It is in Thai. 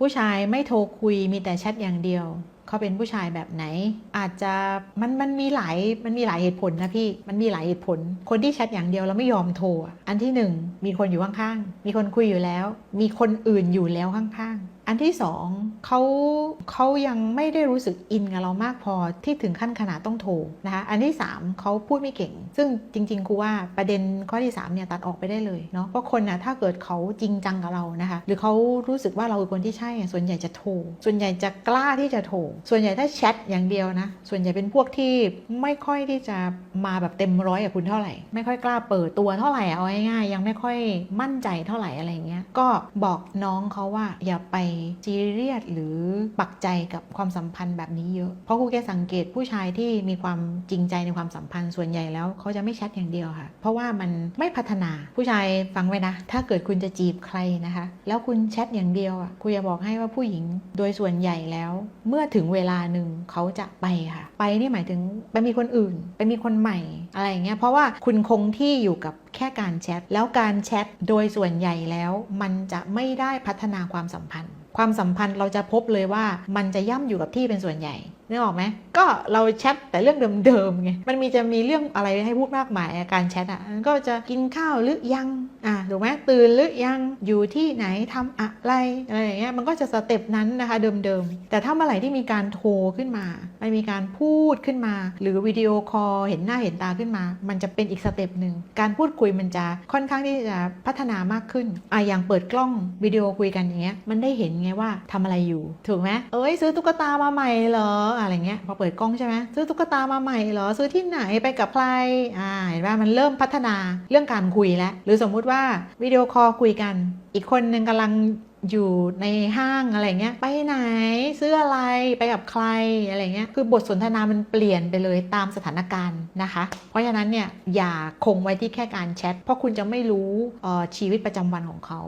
ผู้ชายไม่โทรคุยมีแต่แชทอย่างเดียว เขาเป็นผู้ชายแบบไหน อาจจะมันมันมีหลายมันมีหลายเหตุผลนะพี่มันมีหลายเหตุผล คนที่แชทอย่างเดียวแล้วไม่ยอมโทรอันที่หนึ่งมีคนอยู่ข้างๆมีคนคุยอยู่แล้ว มีคนอื่นอยู่แล้วข้างๆ อันที่สองเขาเขายังไม่ได้รู้สึกอินกับเรามากพอที่ถึงขั้นขนาดต้องโทรนะคะอันที่สามเขาพูดไม่เก่ง ซึ่งจริงๆครูว่าประเด็นข้อที่สามเนี่ยตัดออกไปได้เลยเนาะเพราะคนน่ะถ้าเกิดเขาจริงจังกับเรานะคะหรือเขารู้สึกว่าเราคือคนที่ใช่ ส่วนใหญ่จะโทรส่วนใหญ่จะกล้าที่จะโทรส่วนใหญ่ถ้าแชทอย่างเดียวนะส่วนใหญ่เป็นพวกที่ไม่ค่อยที่จะมาแบบเต็มร้อยกับคุณเท่าไหร่ ไม่ค่อยกล้าเปิดตัวเท่าไหร่เอาง่ายๆยังไม่ค่อยมั่นใจเท่าไหร่อะไรเงี้ยก็บอกน้องเขาว่าอย่าไปซีเรียสหรือปักใจกับความสัมพันธ์แบบนี้เยอะ เพราะครูแกสังเกตผู้ชายที่มีความจริงใจในความสัมพันธ์ส่วนใหญ่แล้วเขาจะไม่แชทอย่างเดียวค่ะ เพราะว่ามันไม่พัฒนาผู้ชายฟังไว้นะ ถ้าเกิดคุณจะจีบใครนะคะ แล้วคุณแชทอย่างเดียวอะครูจะบอกให้ว่าผู้หญิงโดยส่วนใหญ่แล้ว เมื่อถึงเวลาหนึ่งเขาจะไปค่ะ ไปนี่หมายถึงไปมีคนอื่น ไปมีคนใหม่อะไรอย่างเงี้ยเพราะว่าคุณคงที่อยู่กับ แค่การแชท แล้วการแชทโดยส่วนใหญ่แล้ว มันจะไม่ได้พัฒนาความสัมพันธ์ ความสัมพันธ์เราจะพบเลยว่ามันจะย่ำอยู่กับที่เป็นส่วนใหญ่ นึกออกไหมก็เราแชทแต่เรื่องเดิมๆไงมันมีจะมีเรื่องอะไรให้พูดมากมายการแชทอะมันก็จะกินข้าวหรือยังอะถูกไหมตื่นหรือยังอยู่ที่ไหนทำอะไรอะไรอย่างเงี้ยมันก็จะสเต็ปนั้นนะคะเดิมๆ แต่ถ้าเมื่อไหร่ที่มีการโทรขึ้นมา มันมีการพูดขึ้นมา หรือวิดีโอคอลเห็นหน้าเห็นตาขึ้นมา มันจะเป็นอีกสเต็ปหนึ่งการพูดคุยมันจะค่อนข้างที่จะพัฒนามากขึ้นอะอย่างเปิดกล้องวิดีโอคุยกันอย่างเงี้ยมันได้เห็นไงว่าทำอะไรอยู่ถูกไหมเอ้ยซื้อตุ๊กตามาใหม่เหรออะไรเงี้ยพอเปิดกล้องใช่ไหมซื้อตุ๊กตามาใหม่เหรอซื้อที่ไหนไปกับใครอ่าเห็นว่ามันเริ่มพัฒนาเรื่องการคุยแล้วหรือสมมุติว่าวิดีโอคอลคุยกัน อีกคนนึงกำลังอยู่ในห้างอะไรเงี้ยไปไหนซื้ออะไรไปกับใครอะไรเงี้ยคือบทสนทนามันเปลี่ยนไปเลยตามสถานการณ์นะคะ เพราะฉะนั้นเนี่ยอย่าคงไว้ที่แค่การแชทเพราะคุณจะไม่รู้ออชีวิตประจำวันของเขา